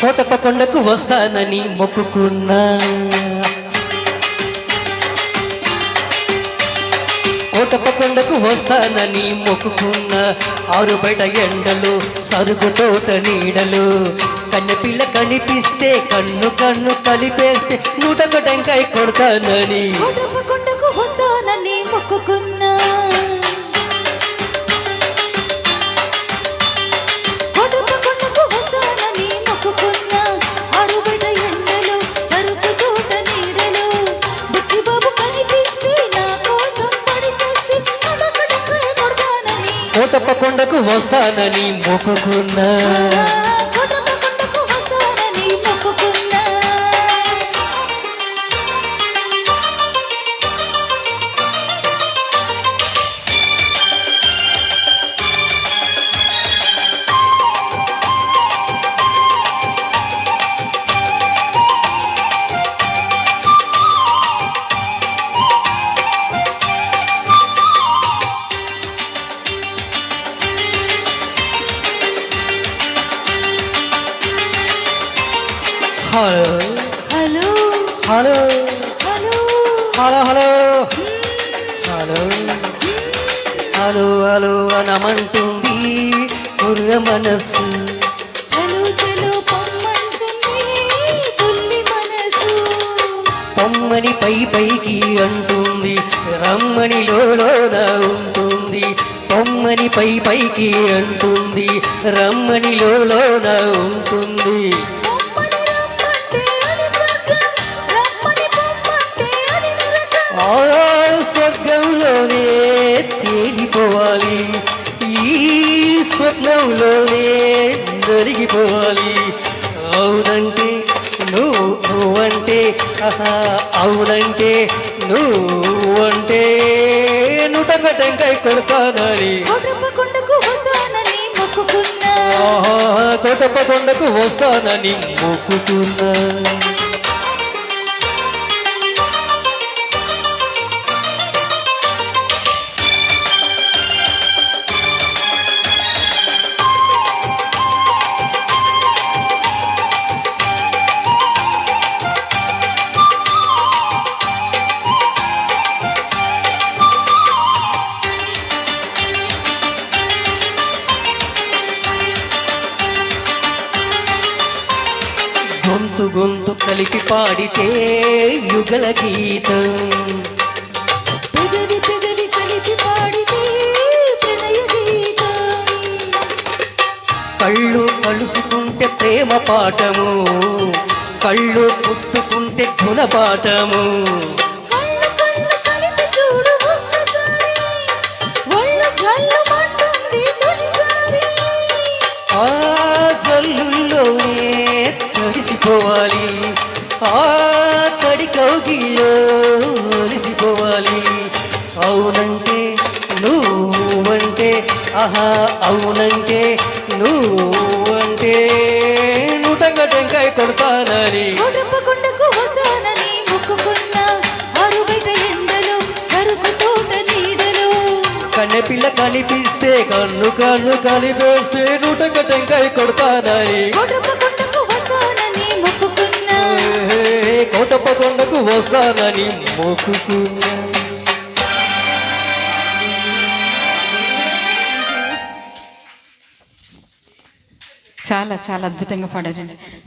కోటప్ప కొండకు వస్తానని మొక్కుకున్నా. కోటప్ప కొండకు వస్తానని మొక్కుకున్నా. ఆరు బయట ఎండలు సరుకు తోట నీడలు. కన్నెపిల్ల కనిపిస్తే కన్ను కన్ను కలిపేస్తే నూటొక టెంకాయ కొడతానని. కోటప్ప కొండకు వస్తానని మొక్కుకున్నా. కోటప్ప కొండకు వస్తానని మొక్కుకున్నా hello. Hello. Hello. Hello. Hello hello. Hello. Hello hello అనమంటుంది కుర్ర మనసు. పొమ్మని పై పైకి అంటుంది రమ్మని లోన ఉంటుంది. పొమ్మని పై పైకి అంటుంది రమ్మని లోన ఉంటుంది. స్వప్నంలోనే దొరికిపోవాలి. అవునంటే నువ్వు నువ్వంటే ఆహా అవునంటే నువ్వంటే నుటక టెంకాయ కొడతానని. కోటప్ప కొండకు వస్తానని మొక్కుకున్నా గొంతు గొంతు కలిపి పాడితే యుగల గీతం. పెదవి పెదవి కలిపి పాడితే ప్రణయ గీతం. కళ్ళు కలుసుకుంటే ప్రేమ పాఠము కళ్ళు పుట్టుకుంటే గుణపాఠము తడిసిపోవాలి ఆ తడి కౌగిల్లో ఒలిసిపోవాలి. అవునంటే నువ్వంటే ఆహా అవునంటే నువ్వంటే. నూటంగా టెంకాయ కొడతానని కోటప్ప కొండకు వస్తానని మొక్కుకున్నా ఆరు బయట ఎండలు సరుకు తోట నీడలు. కన్నెపిల్ల కనిపిస్తే కన్ను కన్ను కలిపేస్తే నూటంగా టెంకాయ కొడతానని వస్తానని మొక్కుకున్నా చాలా చాలా అద్భుతంగా పాడారండి.